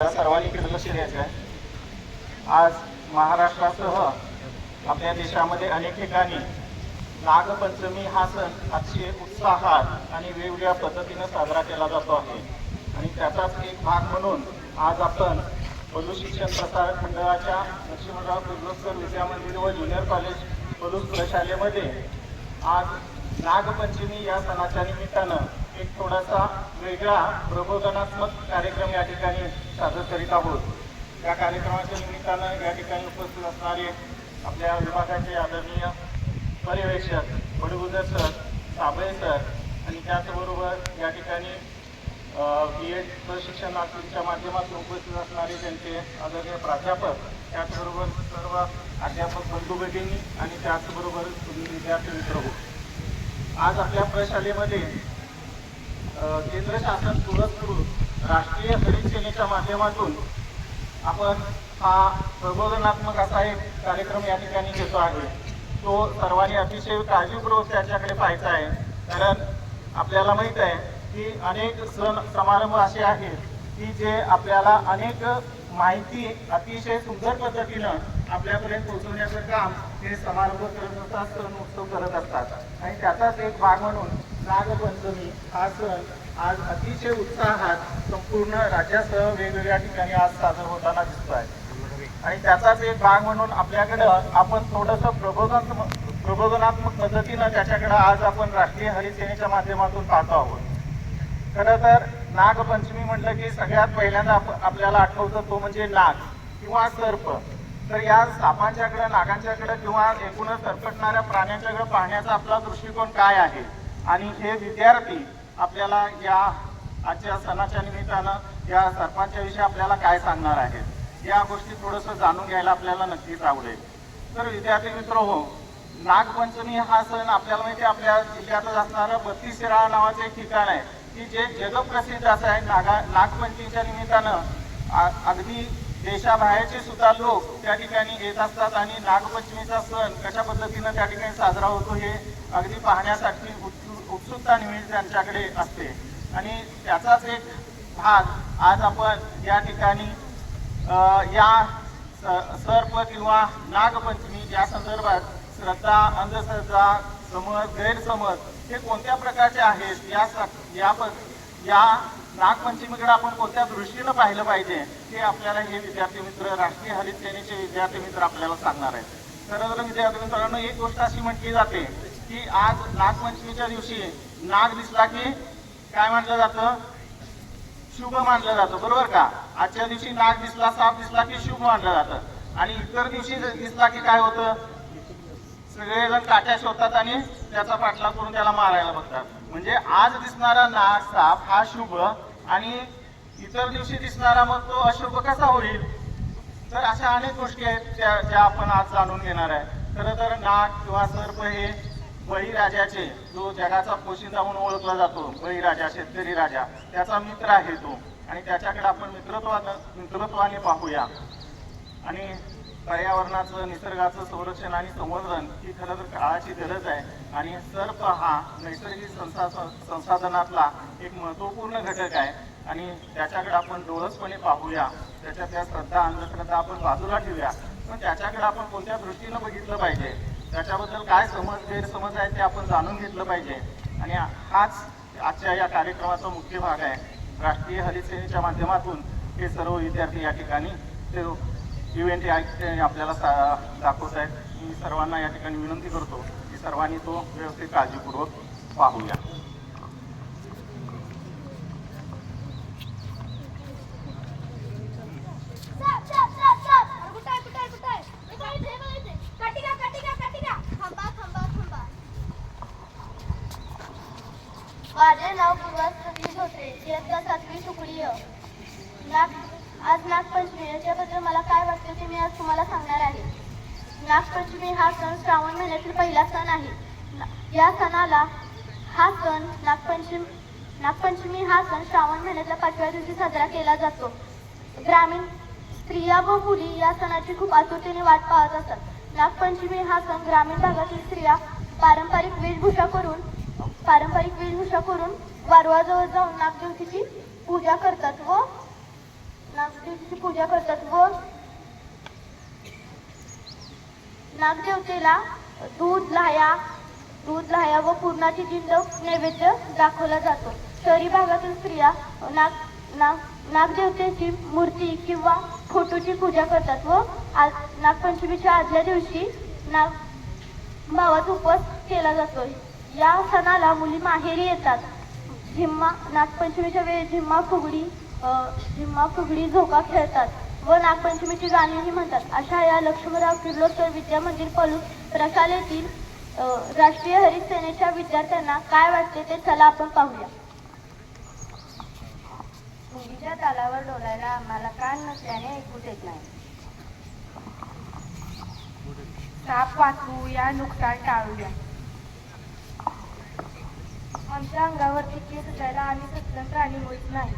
सर्वांनी लक्ष द्यायचं आहे. आज महाराष्ट्रासह आपल्या देशामध्ये अनेक ठिकाणी नागपंचमी हा सण अतिशय उत्साहात आणि वेगवेगळ्या पद्धतीने साजरा केला जातो आहे. आणि त्याचाच एक भाग म्हणून आज आपण पलू शिक्षण प्रसारक मंडळाच्या लक्ष्मणराव किर्लोस्कर विद्या मंदिर व ज्युनियर कॉलेज पदूस प्रशालेमध्ये आज नागपंचमी या सणाच्या निमित्तानं एक थोडासा वेगळा प्रबोधनात्मक कार्यक्रम या ठिकाणी सादर करीत आहोत. या कार्यक्रमाच्या निमित्तानं या ठिकाणी उपस्थित असणारे आपल्या विभागाचे आदरणीय पर्यवेक्षक बडगुजर सर साबळे सर आणि त्याचबरोबर या ठिकाणी बी एड प्रशिक्षण माध्यमातून उपस्थित असणारे त्यांचे आदरणीय प्राध्यापक त्याचबरोबर सर्व अध्यापक बंधू भगिनी आणि त्याचबरोबर तुम्ही विद्यार्थी मित्र हो आज आपल्या प्रशालेमध्ये केंद्र शासन पुरस्कृत राष्ट्रीय हरित सेनेच्या माध्यमातून आपण हा प्रबोधनात्मक असा एक कार्यक्रम या ठिकाणी घेतो आहे. तो सर्वांनी अतिशय काळजीपूर्वक त्याच्याकडे पाहायचा आहे. कारण आपल्याला माहीत आहे की अनेक सण समारंभ असे आहेत की जे आपल्याला अनेक माहिती अतिशय सुंदर पद्धतीनं आपल्यापर्यंत पोहोचवण्याचं काम हे समारंभ करत असतात सण उत्सव करत असतात. आणि त्याचाच एक भाग म्हणून नागपंचमी हा सण आज अतिशय उत्साहात संपूर्ण राज्यासह वेगवेगळ्या ठिकाणी आज साजरा होताना दिसतो आहे आणि त्याचाच एक भाग म्हणून आपल्याकडं आपण थोडंसं प्रबोधनात्मक प्रबोधनात्मक पद्धतीनं त्याच्याकडं आज आपण राष्ट्रीय हरिसेनेच्या माध्यमातून पाहतो आहोत. खरं तर नागपंचमी म्हटलं की सगळ्यात पहिल्यांदा आप- आपल्याला आठवतं तो म्हणजे नाग किंवा सर्प. तर या सापांच्याकडे नागांच्याकडे किंवा एकूणच सरपटणाऱ्या प्राण्यांच्याकडे पाहण्याचा आपला दृष्टिकोन काय आहे? आणि हे विद्यार्थी आपल्याला या आजच्या सणाच्या निमित्तानं या सरपंचाविषयी विषयी आपल्याला काय सांगणार आहेत या गोष्टी थोडंसं जाणून घ्यायला आपल्याला नक्कीच आवडेल. तर विद्यार्थी मित्र हो नागपंचमी हा सण आपल्याला माहिती आहे, आपल्या जिल्ह्यातच असणारं बत्तीस शिराळा नावाचं एक ठिकाण आहे की जे जगप्रसिद्ध असं आहे. नागा नागपंचमीच्या निमित्तानं अगदी देशाबाहेरचे सुद्धा लोक त्या ठिकाणी येत असतात आणि नागपंचमीचा सण कशा पद्धतीनं त्या ठिकाणी साजरा होतो हे अगदी पाहण्यासाठी उत्सु- उत्सुकता त्यांच्याकडे असते. आणि त्याचाच एक भाग आज आपण या ठिकाणी या स- सर्प किंवा नागपंचमी या संदर्भात श्रद्धा अंधश्रद्धा समज गैरसमज हे कोणत्या प्रकारचे आहेत या या या नागपंचमीकडे आपण कोणत्या दृष्टीनं पाहिलं पाहिजे हे आपल्याला हे विद्यार्थी मित्र राष्ट्रीय हरित सेनेचे विद्यार्थी मित्र आपल्याला सांगणार आहेत. खरं तर विद्यार्थी मित्रांनो एक गोष्ट अशी म्हटली जाते की आज नागपंचमीच्या दिवशी नाग दिसला की काय म्हटलं जातं? शुभ मानलं जातं बरोबर का? आजच्या दिवशी नाग दिसला साप दिसला की शुभ मानलं जातं. आणि इतर दिवशी दिसला की काय होतं? सगळेजण काट्या शोधतात आणि त्याचा पाठलाग करून त्याला मारायला बघतात. म्हणजे आज दिसणारा नाग साप हा शुभ आणि इतर दिवशी दिसणारा मग तो अशुभ कसा होईल? तर अशा अनेक गोष्टी आहेत त्या ज्या आपण आज जाणून घेणार आहे. खरं तर नाग किंवा सर्प हे बळीराजाचे जो जगाचा पोशिंदा म्हणून ओळखला जातो बळीराजा शेतकरी राजा त्याचा मित्र आहे तो. आणि त्याच्याकडे आपण मित्रत्वानं मित्रत्वाने पाहूया. आणि पर्यावरणाचं निसर्गाचं संरक्षण आणि संवर्धन ही खरं तर काळाची गरज आहे. आणि सर्प हा नैसर्गिक संसा संसाधनातला एक महत्त्वपूर्ण घटक आहे. आणि त्याच्याकडे आपण डोळसपणे पाहूया. त्याच्यातल्या श्रद्धा अंधश्रद्धा आपण बाजूला ठेवूया. पण त्याच्याकडे आपण कोणत्या दृष्टीनं बघितलं पाहिजे? त्याच्याबद्दल काय समज गैरसमज आहे ते आपण जाणून घेतलं पाहिजे. आणि हाच आजच्या या कार्यक्रमाचा मुख्य भाग आहे. राष्ट्रीय हरित सेनेच्या माध्यमातून हे सर्व विद्यार्थी या ठिकाणी ते इव्हेंट या आपल्याला सा दाखवत आहेत. मी सर्वांना या ठिकाणी विनंती करतो की सर्वांनी तो व्यवस्थित काळजीपूर्वक पाहूया Stop, stop, stop, stop! अरे कुठं आहे, कुठं आहे, कुठं आहे? इथं आहे, इथे बघ इथे. काठी घ्या, काठी घ्या, काठी घ्या. थांबा, थांबा, थांबा. माझे नाव पूर्वा सतीश होते इयत्ता सातवी तुकडी अ. नाग आज नागपंचमी याच्याबद्दल मला काय वाटतं ते मी आज तुम्हाला सांगणार आहे. नागपंचमी हा सण श्रावण महिन्यातील पहिला सण आहे. या सणाला हा सण नागपंचमी नागपंचमी हा सण श्रावण महिन्यातल्या पाचव्या दिवशी साजरा केला जातो. ग्रामीण स्त्रिया व मुली या सणाची खूप आतुरतेने वाट पाहत असतात. नागपंचमी हा सण ग्रामीण भागातील स्त्रिया पारंपरिक वेशभूषा करून पारंपरिक वेशभूषा करून वारवाजवळ जाऊन नागदेवतीची पूजा करतात व नागदेवतीची पूजा करतात व नागदेवतेला दूध लाह्या दूध लाह्या व पूर्णाची जिंद नैवेद्य दाखवला जातो. शहरी भागातील स्त्रिया नाग नाग नागदेवतेची मूर्ती किंवा फोटोची पूजा करतात व आज नागपंचमीच्या आदल्या दिवशी नाग भावाचा उपवास केला जातो. या सणाला मुली माहेरी येतात. झिम्मा नागपंचमीच्या वेळी झिम्मा फुगडी झिम्मा फुगडी झोका खेळतात. व नागपंचमीची गाणीही म्हणतात. अशा या लक्ष्मणराव किर्लोस्कर विद्या मंदिर पलूस प्रशालेतील राष्ट्रीय हरित सेनेच्या विद्यार्थ्यांना काय वाटते ते चला आपण पाहूया. मुलीच्या तालावर डोलायला आम्हाला कान नसल्याने ऐकूच येत नाही. साप वाचवूया नुकसान टाळूया. आमच्या अंगावरती केस उठायला आम्ही सत्तर प्राणी होत नाही.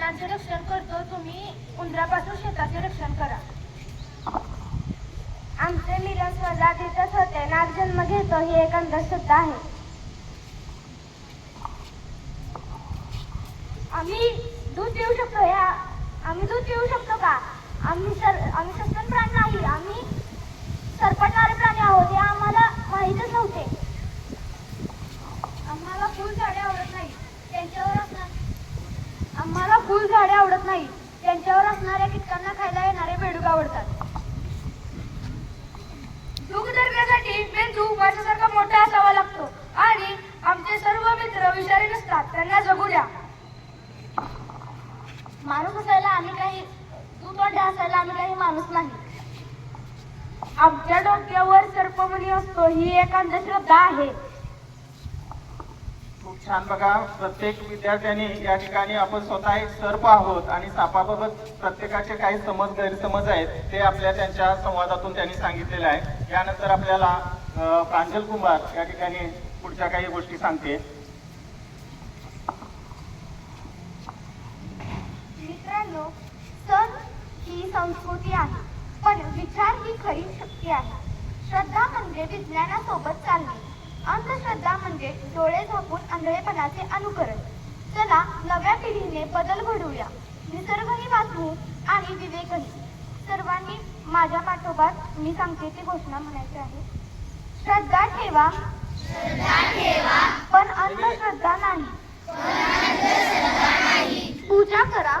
साप रक्षण करतो तुम्ही उंदरापासून शेताचे रक्षण करा. आमचे मिलन स्पर्धा तिथंच होते. नाग जन्म घेतो ही एक अंधश्रद्धा आहे. आम्ही दूध पिऊ शकतो या आम्ही दूध पिऊ शकतो का? आम्ही सर आम्ही सस्तन प्राणी नाही. आम्ही सरपटणारे प्राणी आहोत. हे आम्हाला माहीतच नव्हते आम्हाला फुल झाडे आवडत नाही त्यांच्यावर असणार आम्हाला फुल झाडे आवडत नाही त्यांच्यावर असणाऱ्या कीटकांना खायला येणारे बेडूक आवडतात दूध धरण्यासाठी मेंदू माशासारखा मोठा असावा लागतो आणि आमचे सर्व मित्र विषारी नसतात त्यांना जगू द्या माणूस असायला आम्ही काही दूध असायला आम्ही काही माणूस नाही. आमच्या डोक्यावर सर्पमुनी असतो ही एक अंधश्रद्धा आहे. खूप छान बघा प्रत्येक विद्यार्थ्यांनी या ठिकाणी आपण स्वतः एक सर्प आहोत आणि सापाबाबत प्रत्येकाचे काही समज गैरसमज आहेत ते आपल्या त्यांच्या संवादातून त्यांनी सांगितलेले आहे. यानंतर आपल्याला प्रांजल कुमार या ठिकाणी पुढच्या काही गोष्टी सांगते मित्रांनो सण ही संस्कृती आहे पण विचार ही खरी शक्ती आहे. श्रद्धा म्हणजे विज्ञानासोबत चालणे. अंधश्रद्धा म्हणजे डोळे झाकून आंधळेपणाचे अनुकरण. चला नव्या पिढीने बदल घडवूया. निसर्गही वाचवू आणि विवेकही. सर्वांनी माझ्या पाठोपाठ मी सांगते ती घोषणा म्हणायची आहे. श्रद्धा ठेवा. पण अंधश्रद्धा नाही. पूजा करा.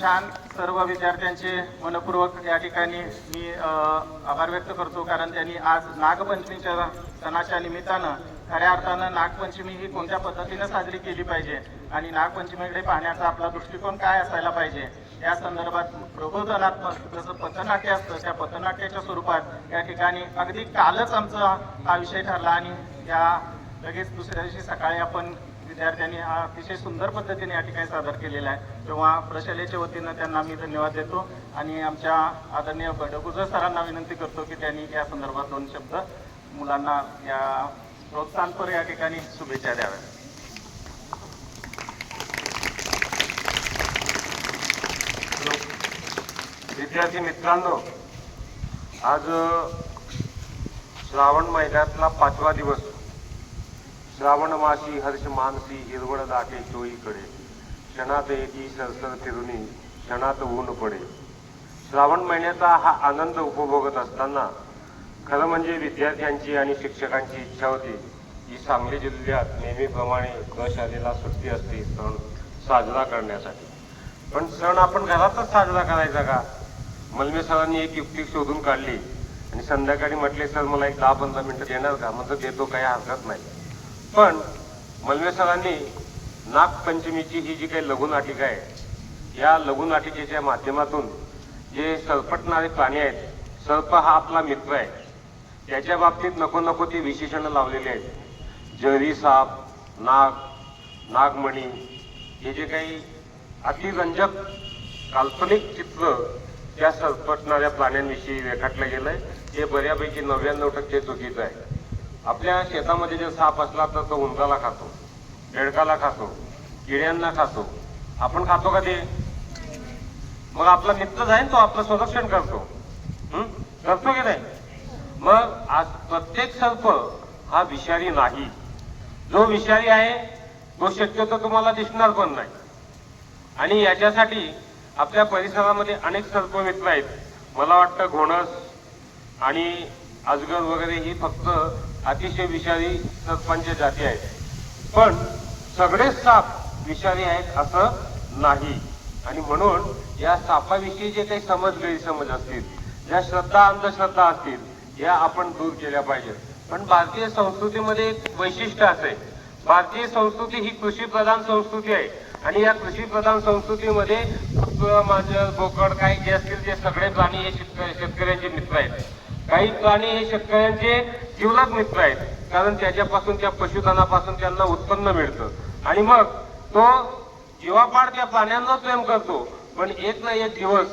छान सर्व विद्यार्थ्यांचे मनपूर्वक या ठिकाणी मी आभार व्यक्त करतो. कारण त्यांनी आज नागपंचमीच्या सणाच्या निमित्तानं खऱ्या अर्थानं नागपंचमी ही कोणत्या पद्धतीनं साजरी केली पाहिजे आणि नागपंचमीकडे पाहण्याचा आपला दृष्टिकोन काय असायला पाहिजे या संदर्भात प्रबोधनात्मक जसं पथनाट्य असतं त्या पथनाट्याच्या स्वरूपात या ठिकाणी अगदी कालच आमचा हा विषय ठरला आणि या लगेच दुसऱ्या दिवशी सकाळी आपण विद्यार्थ्यांनी हा अतिशय सुंदर पद्धतीने या ठिकाणी सादर केलेला आहे. तेव्हा प्रशालेच्या वतीनं त्यांना मी धन्यवाद देतो आणि आमच्या आदरणीय बडगुजर सरांना विनंती करतो की त्यांनी या संदर्भात दोन शब्द मुलांना या प्रोत्साहनपर या ठिकाणी शुभेच्छा द्याव्या विद्यार्थी मित्रांनो आज श्रावण महिन्यातला पाचवा दिवस. श्रावण मासी हर्ष मानसी हिरवळ दाटे चोळीकडे क्षणात येती सरसर फिरुनी क्षणात ऊन पडे. श्रावण महिन्याचा हा आनंद उपभोगत असताना खरं म्हणजे विद्यार्थ्यांची आणि शिक्षकांची इच्छा होती की सांगली जिल्ह्यात नेहमीप्रमाणे क आलेला सुट्टी असते सण साजरा करण्यासाठी. पण सण आपण घरातच साजरा करायचा का? मलमे सरांनी एक युक्ती शोधून काढली आणि संध्याकाळी म्हटले सर मला एक दहा पंधरा मिनिटं देणार का? म्हणजे देतो काही हरकत नाही. पण मलमे सरांनी नागपंचमीची ही जी काही लघुनाटिका आहे या लघुनाटिकेच्या माध्यमातून जे सरपटणारे प्राणी आहेत सर्प हा आपला मित्र आहे. त्याच्या बाबतीत नको नको ती विशेषणं लावलेली आहेत. जरी साप नाग नागमणी हे जे काही अतिरंजक काल्पनिक चित्र त्या सरपटणाऱ्या प्राण्यांविषयी रेखाटलं गेलंय हे बऱ्यापैकी नव्याण्णव टक्के चुकीचं आहे. आपल्या शेतामध्ये जर साप असला तर तो उंदराला खातो. रेडकाला खातो किड्यांना खातो. आपण खातो का ते? मग आपला मित्र जाईल तो आपलं संरक्षण करतो. करतो की नाही? मग आज प्रत्येक सर्प हा विषारी नाही. जो विषारी आहे तो शक्यतो तुम्हाला दिसणार पण नाही. आणि याच्यासाठी आपल्या परिसरामध्ये अनेक सर्प मित्र आहेत. मला वाटतं घोणस आणि अजगर वगैरे ही फक्त अतिशय विषारी सर्पांच्या जाती आहेत. पण सगळेच साप विषारी आहेत असं नाही. आणि म्हणून या सापाविषयी जे काही समज गैरसमज असतील ज्या श्रद्धा अंधश्रद्धा असतील या आपण दूर केल्या पाहिजेत. पण भारतीय संस्कृतीमध्ये एक वैशिष्ट्य असे भारतीय संस्कृती ही कृषीप्रधान संस्कृती आहे. आणि या कृषीप्रधान संस्कृतीमध्ये कुत्र मांजर बोकड काही जे असतील ते सगळे प्राणी हे शेतकऱ्यांचे मित्र आहेत. काही प्राणी हे शेतकऱ्यांचे जीवलग मित्र आहेत. कारण त्याच्यापासून त्या पशुधनापासून त्यांना उत्पन्न मिळतं. आणि मग तो जीवापाड त्या प्राण्यांना प्रेम करतो. पण एक ना एक दिवस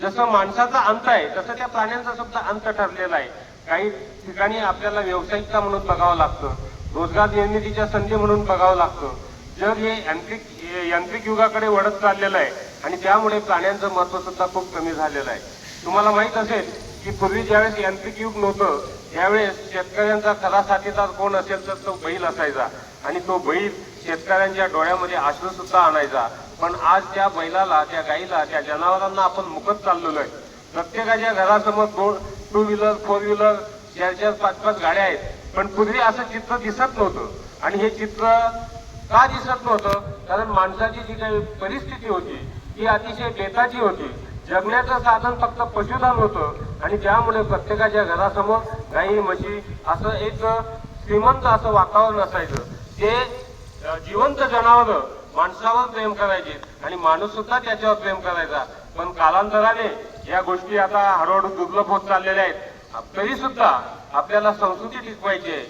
जसं माणसाचा अंत आहे तसं त्या प्राण्यांचा सुद्धा अंत ठरलेला आहे. काही ठिकाणी आपल्याला व्यावसायिकता म्हणून बघावं लागतं. रोजगार निर्मितीच्या संधी म्हणून बघावं लागतं. जग हे यांत्रिक यांत्रिक युगाकडे वळत चाललेलं आहे. आणि त्यामुळे प्राण्यांचं महत्त्व सुद्धा खूप कमी झालेलं आहे. तुम्हाला माहीत असेल की पूर्वी ज्यावेळेस यांत्रिक युग नव्हतं त्यावेळेस शेतकऱ्यांचा खरा साथीदार कोण असेल तर तो बैल असायचा. आणि तो बैल शेतकऱ्यांच्या डोळ्यामध्ये आश्रू सुद्धा आणायचा. पण आज त्या बैलाला त्या गाईला त्या जनावरांना आपण मुकत चाललेलो आहे. प्रत्येकाच्या घरासमोर दोन टू व्हीलर फोर व्हीलर चार चार पाच पाच गाड्या आहेत. पण पूर्वी असं चित्र दिसत नव्हतं. आणि हे चित्र का दिसत नव्हतं? कारण माणसाची जी काही परिस्थिती होती ती अतिशय बेताची होती. जगण्याचं साधन फक्त पशुधन होतं. आणि ज्यामुळे प्रत्येकाच्या घरासमोर गाई म्हशी असं एक श्रीमंत असं वातावरण असायचं. ते जिवंत जनावर माणसावर प्रेम करायचे. आणि माणूस सुद्धा त्याच्यावर प्रेम करायचा. पण कालांतराने या गोष्टी आता हळूहळू दुर्लभ होत चाललेल्या आहेत. तरी सुद्धा आपल्याला संस्कृती टिकवायची आहे.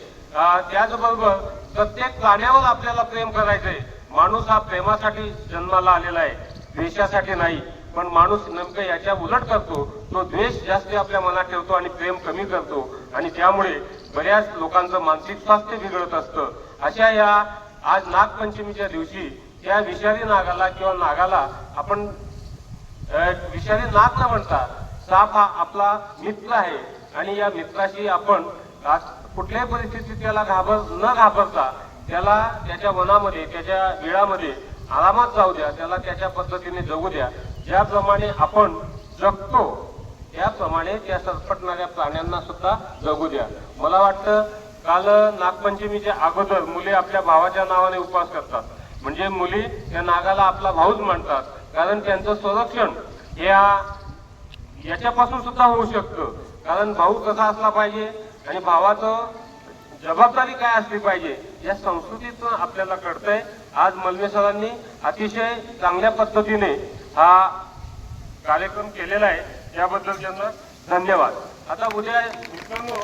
त्याचबरोबर प्रत्येक प्राण्यावर आपल्याला प्रेम करायचंय. माणूस हा प्रेमासाठी जन्माला आलेला आहे. द्वेषासाठी नाही. पण माणूस नेमकं याच्या उलट करतो तो द्वेष जास्त आपल्या मनात ठेवतो आणि प्रेम कमी करतो. आणि त्यामुळे बऱ्याच लोकांचं मानसिक स्वास्थ्य बिघडत असतं. अशा या आज नागपंचमीच्या दिवशी त्या विषारी नागाला किंवा नागाला आपण विषारी नाग न म्हणता साप हा आपला मित्र आहे आणि या मित्राशी आपण कुठल्याही परिस्थितीत त्याला घाबर न घाबरता त्याला त्याच्या वनामध्ये त्याच्या बिळामध्ये आरामात जाऊ द्या त्याला त्याच्या पद्धतीने जगू द्या. ज्याप्रमाणे आपण जगतो त्याप्रमाणे त्या सरपटणाऱ्या प्राण्यांना सुद्धा जगू द्या. मला वाटतं काल नागपंचमीच्या अगोदर मुली आपल्या भावाच्या नावाने उपवास करतात. म्हणजे मुली त्या नागाला आपला भाऊच म्हणतात कारण त्यांचं संरक्षण या याच्यापासून सुद्धा होऊ शकतं. कारण भाऊ कसा असला पाहिजे आणि भावाचं जबाबदारी काय असली पाहिजे या संस्कृतीतून आपल्याला कळतंय. आज मलमे सरांनी अतिशय चांगल्या पद्धतीने हा कार्यक्रम केलेला आहे. याबद्दल त्यांना धन्यवाद. आता उद्या मित्रांनो